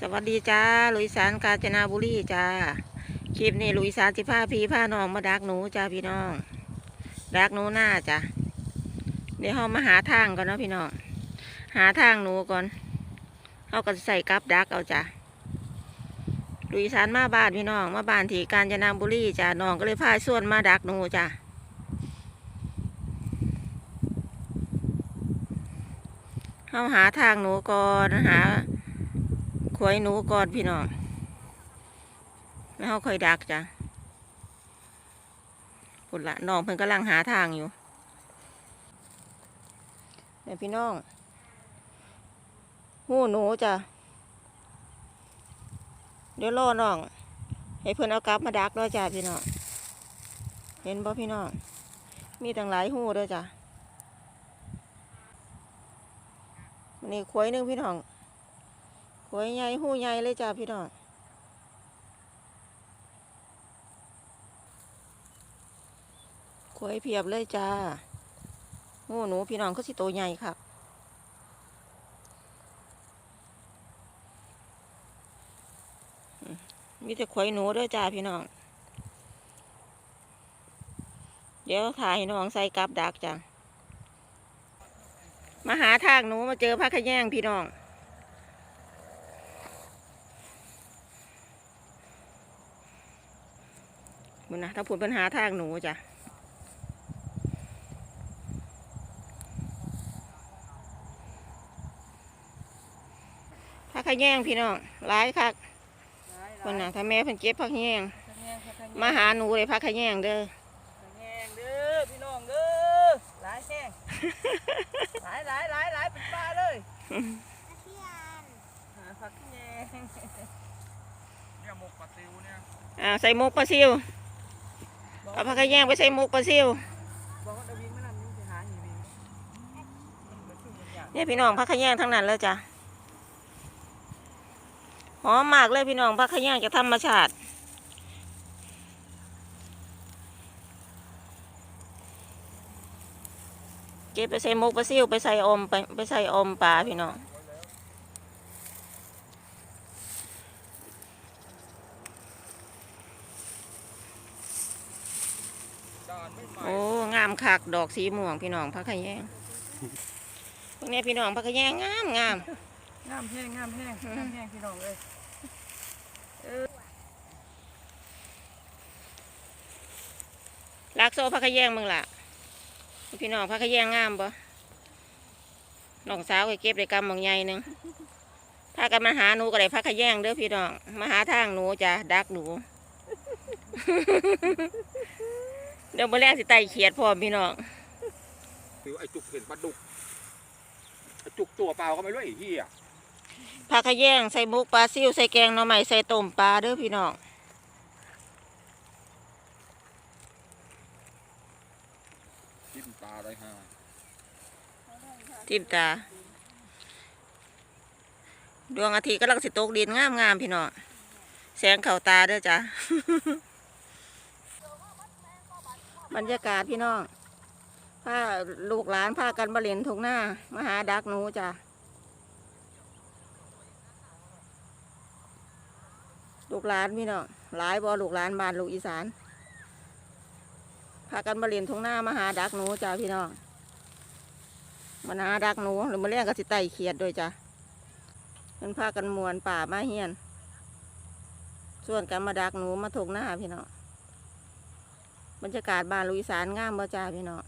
สวัสดีจ้าลุยสานกาญจนาบุรีจ้า คลิปนี้ลุยสานสิผ้าพีผ้าน้องมาดักหนูจ้าพี่น้องดักหนูหน้าจ้ะเดี๋ยวเรามาหาทางก่อนเนาะพี่น้อง หาทางหนูก่อนเขาก็ใส่กับดักเอาจ้ะลุยสานมาบ้านพี่น้อง มาบ้านที่กาญจนาบุรีจ้าน้องก็เลยพาส่วนมาดักหนูจ้ะเขาหาทางหนูก่อนหา ขวยหนูก่อนพี่น้องแล้วเขาค่อยดักจ้ะพุ่นละน้องเพิ่นกำลังหาทางอยู่เนี่ยพี่น้องหูหนูจ้ะเดี๋ยวรอน้อง ให้เพิ่นเอากลับมาดักด้วยจ้ะพี่น้อง เห็นบ่พี่น้อง มีตั้งหลายหูด้วยจ้ะนนี้ขวยหนึงพี่น้อง หวยใหญ่หูใหญ่เลยจ้าพี่น้องหวยเพียบเลยจ้าหูหนูพี่น้องก็สิโตใหญ่ครับมีแต่ขวยหนูด้วยจ้าพี่น้อง เดี๋ยวถ่ายน้องใส่กับดักจ้ะมาหาทางหนูมาเจอพระขะแยงพี่น้อง มันนะถ้าผลปัญหาทางหนูจ้ะพักขะแยงพี่น้องร้ายคักคนน่ะถ้าแม่เพิ่นเก็บพักขะแยงมาหาหนูเลยพักขะแยงเด้อแห้งเด้อพี่น้องเด้อหลายแห้งหลายหลายหลายหลายเป็นปลาเลยหาผักแห้งเนี่ยหมกปลาซิวเนี่ยอ่าใส่หมกปลาซิว เอาพักขะแยงไปใส่หมกปลาซิวเนี่ยพี่น้องพักขะแยงทั้งนั้นเลยจ้ะหอมมากเลยพี่น้องพักขะแยงจากธรรมชาติเก็บไปใส่หมกปลาซิวไปใส่อมไปไปใส่อมปลาพี่น้อง ด่านไม่ไป โอ้ งามคักดอกสีม่วงพี่น้องพักขะแยงพวกนี้พี่น้องพักขะแยงงามงามงามแห้งงามแห้งงามแห้งพี่น้องเลยลักโซ่พักขะแยงมึงล่ะ พี่น้องพักขะแยงงามบ่น้องสาวไปเก็บได้กำมองใหญ่หนึงพากันมาหาหนูก็ได้พักขะแยงเด้อพี่น้อง มาหาทางหนูจ้ะดักหนู เดี๋ยวมื่อแรกสิไต่เขียดพร้อมพี่น้องคือไอ้จุกเห็นปลาดุกไอ้จุกตัวเปล่าก็ไม่รู้ไอ้เหี้ยผักขะแยงใส่หมุกปลาซิวใส่แกงหน่อไม้ใส่ต้มปลาเด้อพี่น้องจิ้มตาได้ฮะทิมตา ดวงอาทิตย์กำลังสิตกดินงามงามๆพี่น้องแสงเข่าตาเด้อจ้ะ บรรยากาศพี่น้องพาลูกหลานพากันมาเล่นทุ่งหน้ามาหาดักหนูจ้ะลูกหลานพี่น้องหลายบ่ลูกหลานบ้านลูกอีสานพากันมาเล่นทุ่งหน้ามาหาดักหนูจ้ะพี่น้องมาหาดักหนูหรือมาเลี้ยงกสิไตเขียดด้วยจ้ะมันพากันมวนป่ามาเฮียน ส่วนกันมาดักหนูมาทุ่งหน้าพี่น้อง บรรยากาศบ้านลุยสานงามบ่จ้าพี่น้อง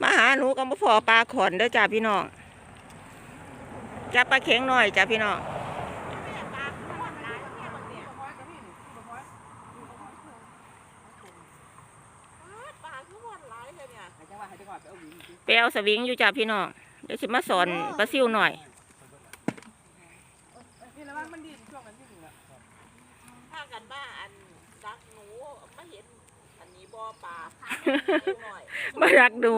มาหาหนูกับมาพอปลาขอนเด้อจ้าพี่น้องจับปลาเข็งหน่อยจ้าพี่น้องปลาทุกวันหลายเลยเนี่ยให้จังหวะให้จังหวะไปเอาสวิงอยู่จ้าพี่น้องเดี๋ยวสิมาสอนปลาซิวหน่อย นี่แล้วมันดินช่วงนั้นที่หนึ่งอะถ้ากันบ้าอันรักหนูไม่เห็นอันนี้บ่อ ปลาหน่อยมารักหนู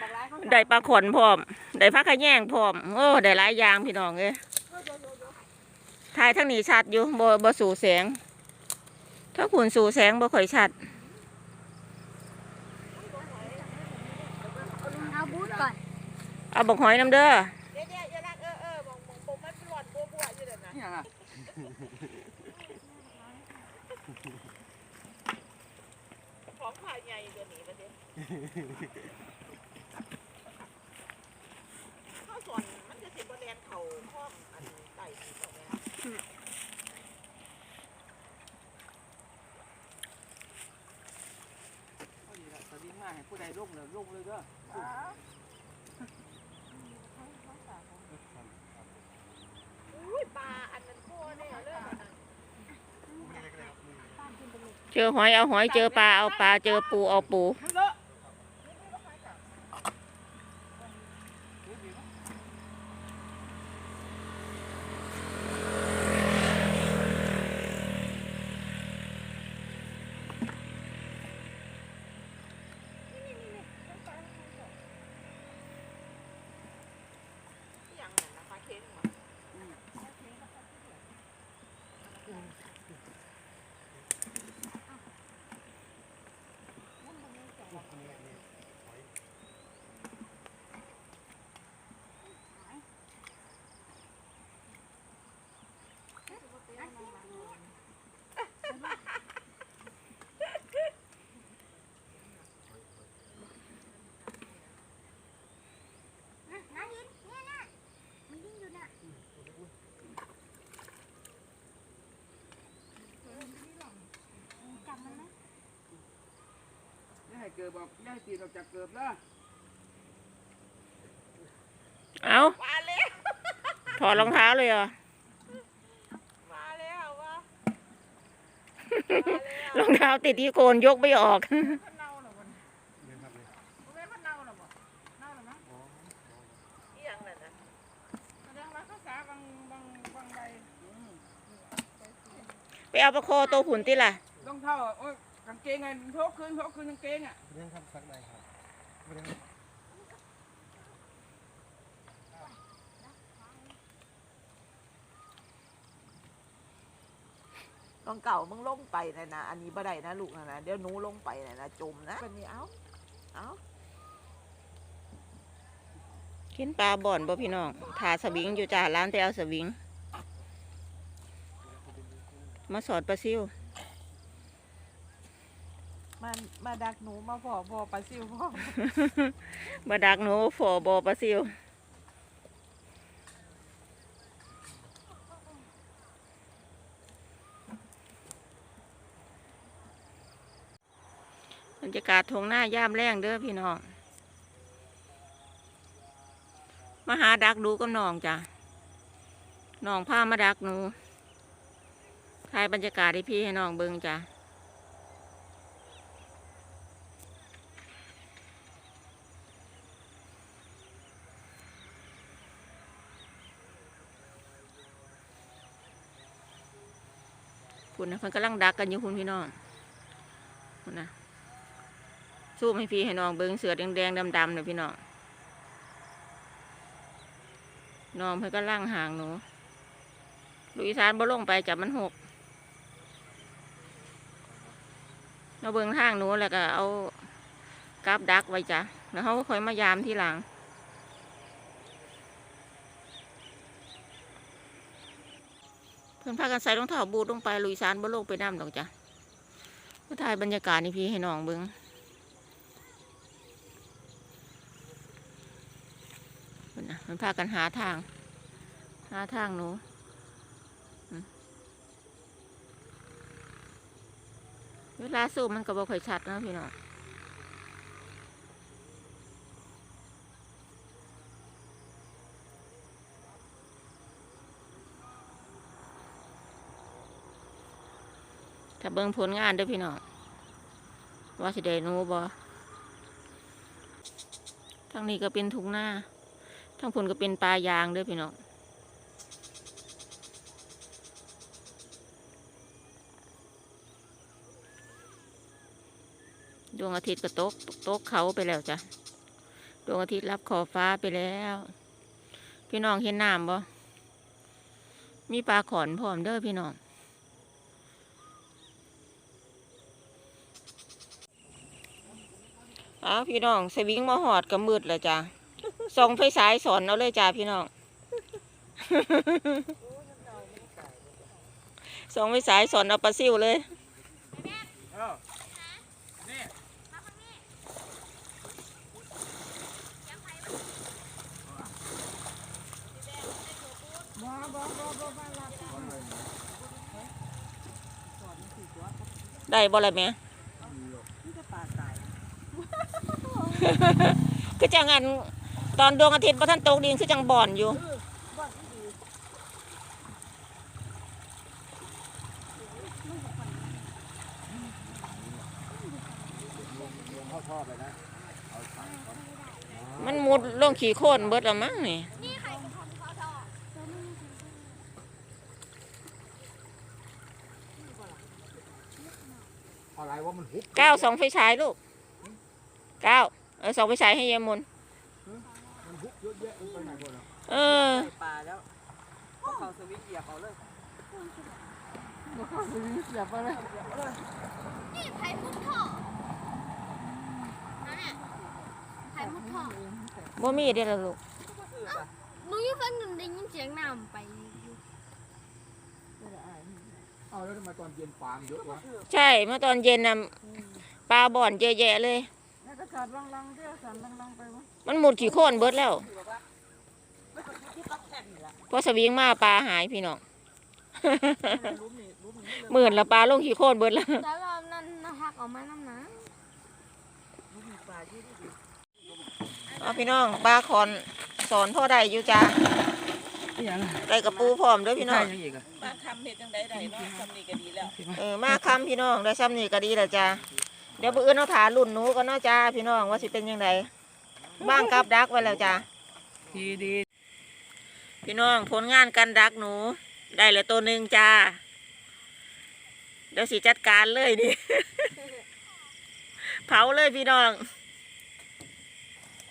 บางร้านเขาได้ปลาขอนพร้อมได้พักขะแยงพร้อมโอ้ได้หลายอย่างพี่น้องเอ้ยถ่ายทั้งนี้ชัดอยู่บ่บ่สู่แสง ถ้าขุนสู่แสงบ่ค่อยชัดเอาบูทก่อนเอาบอกหอยน้ำเด้อเดี๋ยวเดี๋ยวเดี๋ยวรักเออเออมองมองผมไม่เป็นไของภายใหญ่ตัวนี้ประเด็นข้าวส่วนมันจะสิบแดนเขาห้องอันไต่ที่ตรงนี้ก็ดีละสวัสดีมากให้ผู้ใดลงเลยลงเลยเด้ออุ้ยปลาอันนั้นพวเนี่ยเรื่องอันนั้น เจอหอยเอาหอยเจอปลาเอาปลาเจอปูเอาปู มันเลอะ อย่างนั้นนะปลาเค็งมา อย่าให้เกิดบอกอย่าให้ตีนออกจากเกิบนะเอามาแล้วถอดรองเท้าเลยเหรอ มาแล้ววะรองเท้าติดที่โคนยกไม่ออกมันเน่าเหรอมันมันมันเน่าเหรอบ่เน่าเหรอมั้งอีหยังนั่นนะแสดงว่าเขาสาบางบางบางใบอืมไปเอาประโคตัวผุนติล่ะรองเท้าโอ้ย กางเกงไงพกคืนพกคืนกางเกงอะเรื่องคำสักใดครับเรื่องตองเก่ามึงลงไปนะนะ อันนี้บ่ได้นะลูกนะนะเดี๋ยวหนูลงไปนะนะจมนะเป็นนี้เอ้าเอ้ากินปลาบ่อนบ่พี่น้องถาสวิงอยู่จ้าร้านแต่เอาสวิง มาสอดปลาซิว มามาดักหนูมาพอพอปลาซิวพ่อมาดักหนูฝอบอปลาซิว บรรยากาศทงหน้าย่ามแรงเด้อพี่น้องมาหาดักดูกับน้องจ้ะน้องพามาดักหนูถ่ายบรรยากาศให้พี่ให้น้องเบิ่งจ้ะ คุณนะเพิ่นกำลังดักกันอยู่คุณพี่น้องคุณนะสู้ให้พี่ให้น้องเบิ้งเสือแดงๆดำๆเลยพี่น้องน้องเพิ่นกำลังห่างหนูลุยสานบ่ลงไปจับมันหกเราเบิ้งทางหนูแล้วก็เอากับดักไว้จ้ะแล้วเขาก็ค่อยมายามที่หลัง เพื่อนพากันใส่รองเท้าบูทลงไปลุยสานบ่ลงไปน้ำดอกจ้ะมาถ่ายบรรยากาศนี่พี่ให้น้องเบิ้งเพิ่นนะมันพากันหาทาง หาทางหนูเวลาสูบมันก็บ่ค่อยชัดนะพี่น้อง ถ้าเบิ่งผลงานด้อพี่น้องว่าสิได้นูบ่ทางนี้ก็เป็นทุ่งนาทางผลก็เป็นปลายางด้อพี่น้องดวงอาทิตย์ก็ตกตกเขาไปแล้วจ้ะ ดวงอาทิตย์รับขอบฟ้าไปแล้ว พี่น้องเห็นน้ำบ่มีปลาขอนพร้อมเด้อพี่น้อง อ้าพี่น้องสวิงมาหอดกับมืดแล้วจ้ะส่องไฟฉายสอนเอาเลยจ้าพี่น้องสองไฟฉายสอนเอาปลาซิวเลยเออนี่บ่บ่บ่บ่บ้านเรได้บ่ละแม่ นี่จะปลาตาย คือจังอันตอนดวงอาทิตย์พระท่านตกดินคือจังบ่อนอยู่บ้านที่ดีลงเข้าท่อไปนะเอาถังก่อนมันมุดลงขี่โค่นเบิดและมั้งนี่อะไรว่ามันหุบก้าวสองไฟฉายลูกก้าวเออสองไฟฉายให้เยายมนมันหุบเยอะแยะมันไปไหนหมดอะเออ ใส่ปลาแล้วพวกเขาสวิงเหยียบเอาเลยบ่เข้าสิเสียบไปเลย นี่ไผ่มุดท่อนั่นน่ะไผ่มุดท่อบ่มีเด้อล่ะลูกคือปะหนูอยู่ฟังหนึ่งได้ยินเสียงน้ำไปอยู่เอาแล้วทำไมตอนเย็นปลามันเยอะวะ ใช่ เมื่อตอนเย็นน่ะปลาบ่อนเยอะแยะเลย แล้วก็จอดลังๆเด้อสั่นลังๆไปวะมันมุดขี่โค่นเบิดแล้วคือแบบว่าไม่เคยคิดตักแข่งนี่แหละพอสวิงมาปลาหายพี่น้องรู้นี่รู้นี่เลยหมื่นละปลาลงขี่โค่นเบิดแล้วแต่รอบนั้นนะฮักออกมาน้ำหนะรู้นี่ปลาที่ดีเอาพี่น้องปลาคอนสอนพ่อได้อยู่จ้าอย่างได้กระปูพร้อมเด้อพี่น้องปลาทำเห็ดจังไดได้เนาะทำนี่ก็ดีแล้ว เออมาคำพี่น้องได้ซ้ำนี่ก็ดีแล้วจ้า เดี๋ยวบื้ออื่นเอาถารุ่นหนูก็เนาะจ้าพี่น้องว่าสิเป็นยังไงบ้างกับดักไว้แล้วจ้าดีดีพี่น้องผลงานการดักหนู ได้แล้วตัวหนึ่งจ้าเดี๋ยวสิจัดการเลยดิเผาเลยพี่น้อง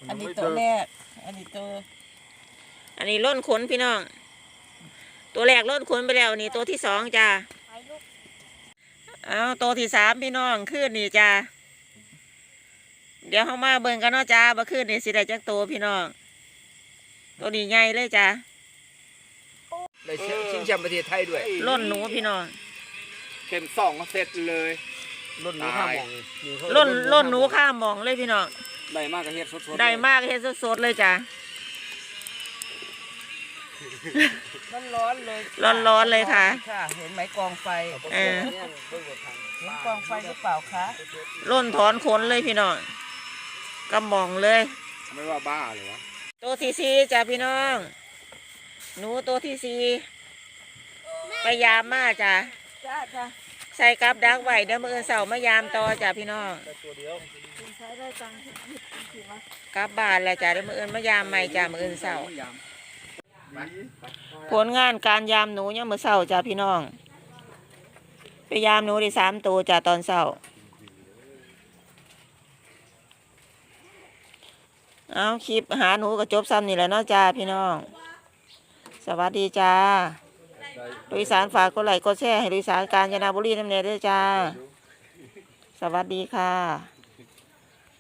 อันนี้ตัวแรก อันนี้ตัว อันนี้ล้นขนพี่น้อง ตัวแรกล้นขนไปแล้วนี่ตัวที่สองจ้าไผ่ลูก เอาตัวที่สามพี่น้องขึ้นนี่จ้าเดี๋ยวเขามาเบิ่งกันเนาะจ้าบ่ขึ้นนี่สิได้จักตัวพี่น้องตัวนี้ใหญ่เลยจ้าได้ชิงแชมป์ประเทศไทยด้วยล้นหนูพี่น้องเข็มสองก็เสร็จเลยรุ่นหนูข้ามมองนี่เขาล้นล้นหนูข้ามหมองเลยพี่น้องได้มากก็เฮ็ดสดๆได้มากเฮ็ดสดๆเลยจ้ามัน ร้อนเลยร้อนๆเลยค่ะ ค่ะ เห็นไหมกองไฟ เออเห็นกองไฟหรือเปล่าคะล้นถอนขนเลยพี่น้องกำมองเลย ไม่ว่าบ้าเลยวะตัวที่สี่จ้าพี่น้อง หนูตัวที่สี่พยายามมาจ้าจ้าจ้าใส่กับดักไว้เดี๋ยวมืออนเสาร์มายามต่อจ้าพี่น้องใช้ได้ตังค์ยิบจริงๆวะกลับบ้านแล้วจ้าเดี๋ยวมืออื่นมายามใหม่จ้ามืออื่นเสาร์ ผลงานการยามหนูเนี่ยามมือเสาร์จ้าพี่น้อง ไปยามหนูได้สามตัวจ้าตอนเสาร์เอาคลิปหาหนูก็จบซ้ำนี่แหละเนาะจ้าพี่น้อง สวัสดีจ้าลุยสารฝากกดไลค์กดแชร์ให้ลุยสารการจนาบุรีน้ำเนยด้วยจ้า สวัสดีค่ะ